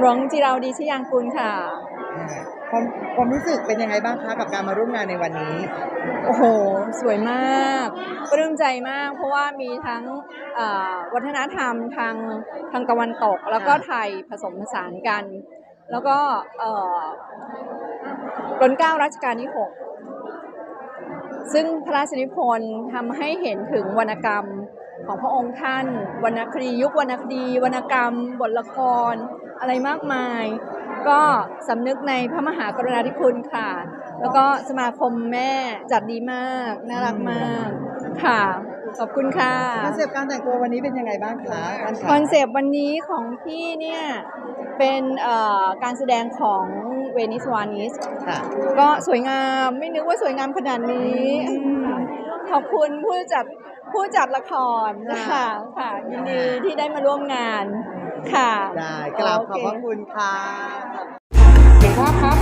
หลวงจิราวดีชยางกูลค่ะ ความความรู้สึกเป็นยังไงบ้างคะกับการมาร่วมงานในวันนี้ โอ้โห สวยมากปลื้มใจมาก เพราะว่ามีทั้งเอ่อวัฒนธรรมทางทางตะวันตก แล้วก็ค่ะไทยผสมผสานกัน แล้วก็เอ่อรัชเกล้ารัชกาลที่6ซึ่งพระราชนิพนธ์ทำให้เห็นถึงวรรณกรรม ของพระองค์ท่าน วรรณคดียุควรรณคดี วรรณกรรม บทละคร อะไรมากมาย ก็สำนึกในพระมหากรุณาธิคุณค่ะ แล้วก็สมาคมแม่จัดดีมาก น่ารักมากค่ะ ขอบคุณค่ะคอนเซปต์การแต่งตัววันนี้เป็นยังไงบ้างคะท่านคคะอนเซปต์วันนี้ของพี่เนี่ยเป็นเอ่อการแสดงของเวนิสวานิสค่ะก็สวยงามไม่นึกว่าสวยงามขนาดนี้ ขอบคุณผู้จัดผู้จัดละครค่ะค่ะยินดีที่ได้มาร่วมงานค่ะ ได้กราบขอบพระคุณค่ะหนึ่งภาพครับหนึ่งสองสามเรียบร้อยครับ